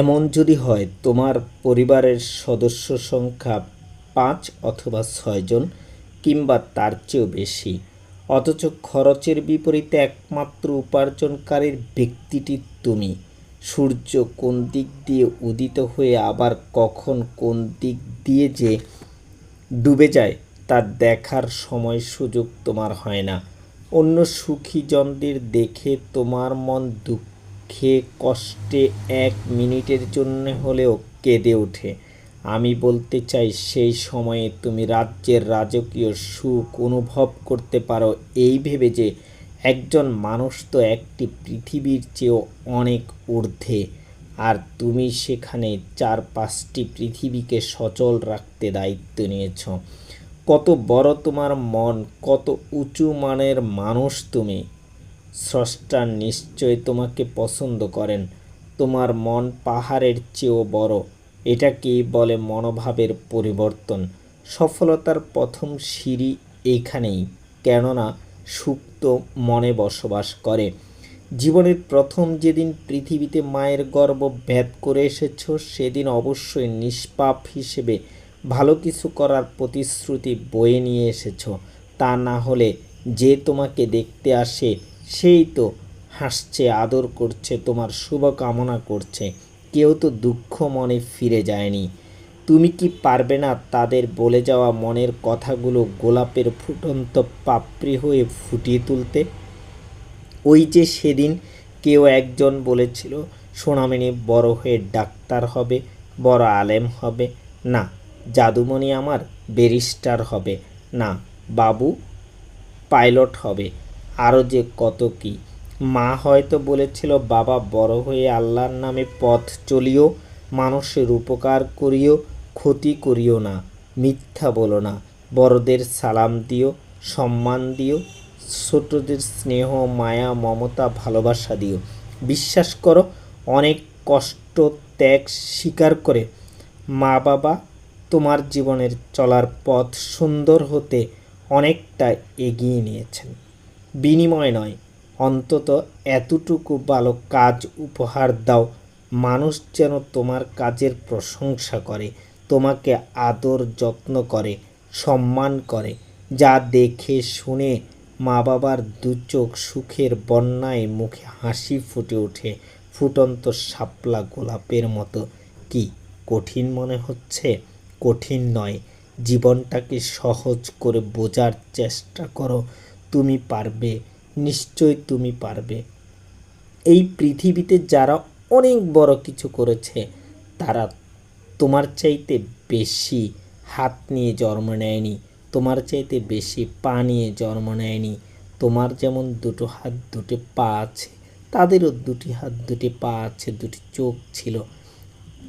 এমন যদি হয়, তোমার পরিবারের সদস্য সংখ্যা পাঁচ অথবা ছয়জন কিংবা তার চেয়েও বেশি, অথচ খরচের বিপরীতে একমাত্র উপার্জনকারীর ব্যক্তিটি তুমি। সূর্য কোন দিক দিয়ে উদিত হয়ে আবার কখন কোন দিক দিয়ে যে ডুবে যায়, তা দেখার সময় সুযোগ তোমার হয় না। অন্য সুখী জনদের দেখে তোমার মন দুঃখে কষ্টে এক মিনিটের জন্য হলেও কেঁদে ওঠে। আমি বলতে চাই, সেই সময়ে তুমি রাজ্যের রাজকীয় সুখ অনুভব করতে পারো। এই ভেবে যে একজন মানুষ তো একটি পৃথিবীর চেয়েও অনেক ঊর্ধ্বে। আর তুমি সেখানে চার পাঁচটি পৃথিবীকে সচল রাখতে দায়িত্ব নিয়েছ। কত বড় তোমার মন, কত উঁচু মানের মানুষ তুমি। স্রষ্টা নিশ্চয় তোমাকে পছন্দ করেন। তোমার মন পাহাড়ের চেয়েও বড়। এটাকেই বলে মনোভাবের পরিবর্তন? সফলতার প্রথম সিঁড়ি এইখানেই। কেননা, সুপ্ত মনে বসবাস করে। জীবনের প্রথম যেদিন পৃথিবীতে মায়ের গর্ভ ভেদ করে এসেছ, সেদিন অবশ্যই নিষ্পাপ হিসেবে ভালো কিছু করার প্রতিশ্রুতি বয়ে নিয়ে এসেছ। তা না হলে যে তোমাকে দেখতে আসে সেই তো হাসছে, আদর করছে, তোমার শুভকামনা করছে। কেউ তো দুঃখ মনে ফিরে যায়নি। তুমি কি পারবে না তাদের বলে যাওয়া মনের কথাগুলো গোলাপের ফুটন্ত পাপড়ি হয়ে ফুটিয়ে তুলতে? ওই যে সেদিন কেউ একজন বলেছিল সোনামণি বড় হয়ে ডাক্তার হবে, বড় আলেম হবে। না, জাদুমণি আমার ব্যারিস্টার হবে। না, বাবু পাইলট হবে। আরও যে কত কি। মা হয়তো বলেছিল, বাবা, বড় হয়ে আল্লাহর নামে পথ চলিও, মানুষের উপকার করিও, ক্ষতি করিও না, মিথ্যা বলো না। বড়দের সালাম দিও, সম্মান দিও, ছোটদের স্নেহ, মায়া, মমতা, ভালোবাসা দিও। বিশ্বাস করো, অনেক কষ্ট, ত্যাগ, স্বীকার করে মা বাবা তোমার জীবনের চলার পথ সুন্দর হতে অনেকটা এগিয়ে নিয়েছেন। বিনিময় নয়। অন্তত এতটুকু ভালো কাজ উপহার দাও। মানুষ যেন তোমার কাজের প্রশংসা করে, তোমাকে আদর যত্ন করে, সম্মান করে। যা দেখে শুনে মা বাবার দু চোখ সুখের বন্যায় মুখে হাসি ফুটে ওঠে, ফুটন্ত শাপলা গোলাপের মতো। কি কঠিন মনে হচ্ছে? কঠিন নয়। জীবনটাকে সহজ করে বোঝার চেষ্টা করো। তুমি পারবে, নিশ্চয় তুমি পারবে। এই পৃথিবীতে যারা অনেক বড় কিছু করেছে, তারা তোমার চাইতে বেশি হাত নিয়ে জন্ম নেয়নি, তোমার চাইতে বেশি পা নিয়ে জন্ম নেয়নি। তোমার যেমন দুটো হাত, দুটি পা আছে, তাদেরও দুটি হাত, দুটি পা আছে, দুটি চোখ ছিল।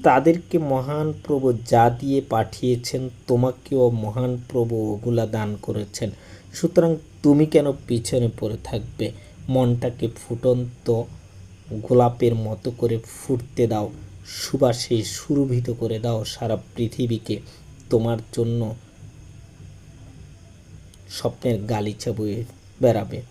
তাদেরকে মহান প্রভু যা দিয়ে পাঠিয়েছেন, তোমাকেও মহান প্রভু ওগুলা দান করেছেন। সুতরাং তুমি কেন পিছনে পড়ে থাকবে? মনটাকে ফুটন্ত গোলাপের মতো করে ফুটতে দাও, সুবাসে সুরভিত করে দাও সারা পৃথিবীকে। তোমার জন্য স্বপ্নের গালিচা বয়ে বেড়াবে।